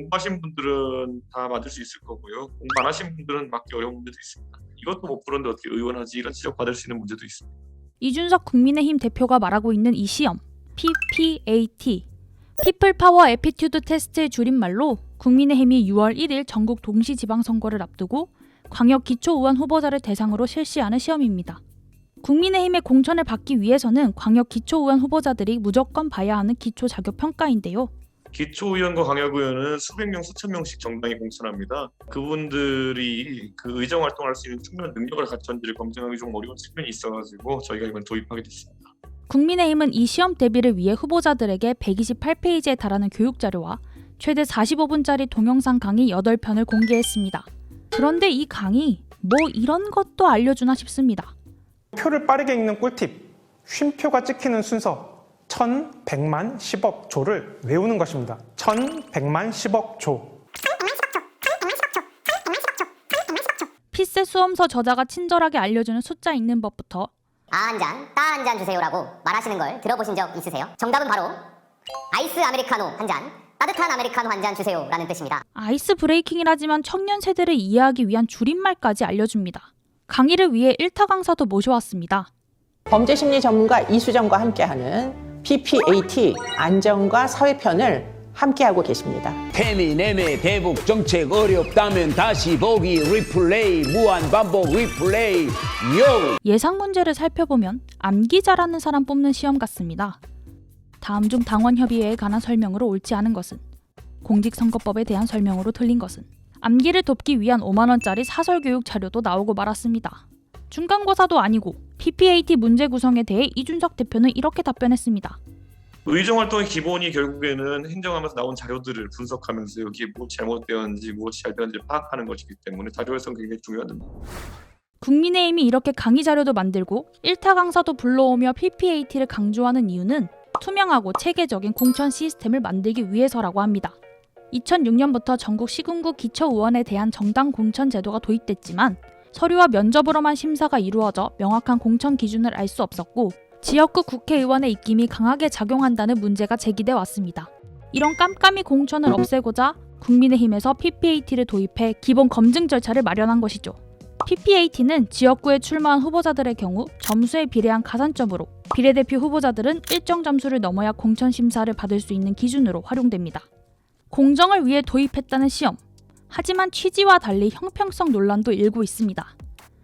공부하신 분들은 다 맞을 수 있을 거고요. 공부 안 하신 분들은 맞기 어려운 문제도 있습니다. 이것도 못 풀었는데 어떻게 의원하지 이런 지적 받을 수 있는 문제도 있습니다. 이준석 국민의힘 대표가 말하고 있는 이 시험 PPAT 피플 파워 애피튜드 테스트의 줄임말로 국민의힘이 6월 1일 전국 동시 지방선거를 앞두고 광역 기초의원 후보자를 대상으로 실시하는 시험입니다. 국민의힘의 공천을 받기 위해서는 광역 기초의원 후보자들이 무조건 봐야 하는 기초 자격 평가인데요. 기초의원과 광역의원은 수백 명, 수천 명씩 정당이 공천합니다. 그분들이 그 의정 활동할 수 있는 충분한 능력을 갖췄는지를 검증하기 좀 어려운 측면이 있어가지고 저희가 이번 도입하게 됐습니다. 국민의힘은 이 시험 대비를 위해 후보자들에게 128페이지에 달하는 교육 자료와 최대 45분짜리 동영상 강의 8편을 공개했습니다. 그런데 이 강의 뭐 이런 것도 알려주나 싶습니다. 표를 빠르게 읽는 꿀팁. 쉼표가 찍히는 순서. 1100만 10억 조를 외우는 것입니다. 1100만 10억 조. 피세 수험서 저자가 친절하게 알려주는 숫자 읽는 법부터 아 한 잔, 따 한 잔 주세요라고 말하시는 걸 들어보신 적 있으세요? 정답은 바로 아이스 아메리카노 한 잔, 따뜻한 아메리카노 한 잔 주세요라는 뜻입니다. 아이스 브레이킹이라지만 청년 세대를 이해하기 위한 줄임말까지 알려줍니다. 강의를 위해 일타 강사도 모셔왔습니다. 범죄 심리 전문가 이수정과 함께하는 PPAT 안전과 사회편을 함께하고 계십니다. 태미 내내 대북 정책 어렵다면 다시 보기 리플레이 무한 반복 리플레이 요 예상 문제를 살펴보면 암기 잘하는 사람 뽑는 시험 같습니다. 다음 중 당원 협의회에 관한 설명으로 옳지 않은 것은 공직선거법에 대한 설명으로 틀린 것은 암기를 돕기 위한 5만 원짜리 사설 교육 자료도 나오고 말았습니다. 중간고사도 아니고 PPAT 문제 구성에 대해 이준석 대표는 이렇게 답변했습니다. 의정 활동의 기본이 결국에는 행정하면서 나온 자료들을 분석하면서 여기에 뭐 잘못되었는지 무엇이 잘 되었는지 파악하는 것이기 때문에 자료 해석 굉장히 중요합니다. 국민의힘이 이렇게 강의 자료도 만들고 일타 강사도 불러오며 PPAT를 강조하는 이유는 투명하고 체계적인 공천 시스템을 만들기 위해서라고 합니다. 2006년부터 전국 시군구 기초의원에 대한 정당 공천 제도가 도입됐지만 서류와 면접으로만 심사가 이루어져 명확한 공천 기준을 알 수 없었고 지역구 국회의원의 입김이 강하게 작용한다는 문제가 제기돼 왔습니다. 이런 깜깜이 공천을 없애고자 국민의힘에서 PPAT를 도입해 기본 검증 절차를 마련한 것이죠. PPAT는 지역구에 출마한 후보자들의 경우 점수에 비례한 가산점으로 비례대표 후보자들은 일정 점수를 넘어야 공천 심사를 받을 수 있는 기준으로 활용됩니다. 공정을 위해 도입했다는 시험. 하지만 취지와 달리 형평성 논란도 일고 있습니다.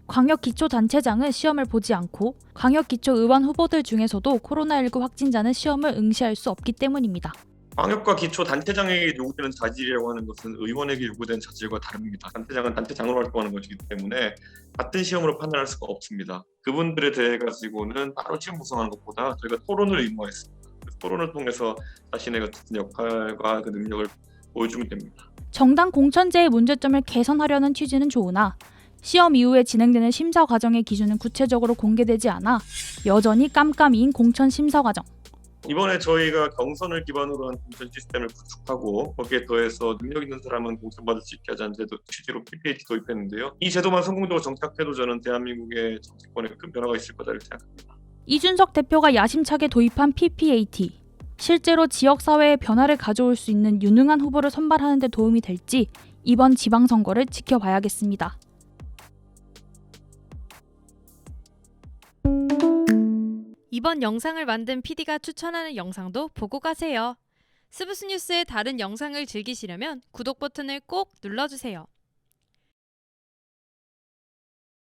광역기초단체장은 시험을 보지 않고 광역기초의원 후보들 중에서도 코로나19 확진자는 시험을 응시할 수 없기 때문입니다. 광역과 기초 단체장에게 요구되는 자질이라고 하는 것은 의원에게 요구되는 자질과 다릅니다. 단체장은 단체장으로 활동하는 것이기 때문에 같은 시험으로 판단할 수가 없습니다. 그분들에 대해 가지고는 따로 시험 구성하는 것보다 저희가 토론을 의무화했습니다. 그 토론을 통해서 자신의 역할과 그 능력을 보여주면 됩니다. 정당 공천제의 문제점을 개선하려는 취지는 좋으나 시험 이후에 진행되는 심사 과정의 기준은 구체적으로 공개되지 않아 여전히 깜깜이인 공천 심사 과정. 이번에 저희가 경선을 기반으로 한 공천 시스템을 구축하고 거기에 더해서 능력 있는 사람은 공천받을 수 있게 하자는 제도 취지로 PPAT 도입했는데요. 이 제도만 성공적으로 정착해도 저는 대한민국의 정치권에 큰 변화가 있을 거다 이렇게 생각합니다. 이준석 대표가 야심차게 도입한 PPAT. 실제로 지역사회에 변화를 가져올 수 있는 유능한 후보를 선발하는 데 도움이 될지 이번 지방선거를 지켜봐야겠습니다. 이번 영상을 만든 PD가 추천하는 영상도 보고 가세요. 스브스 뉴스의 다른 영상을 즐기시려면 구독 버튼을 꼭 눌러주세요.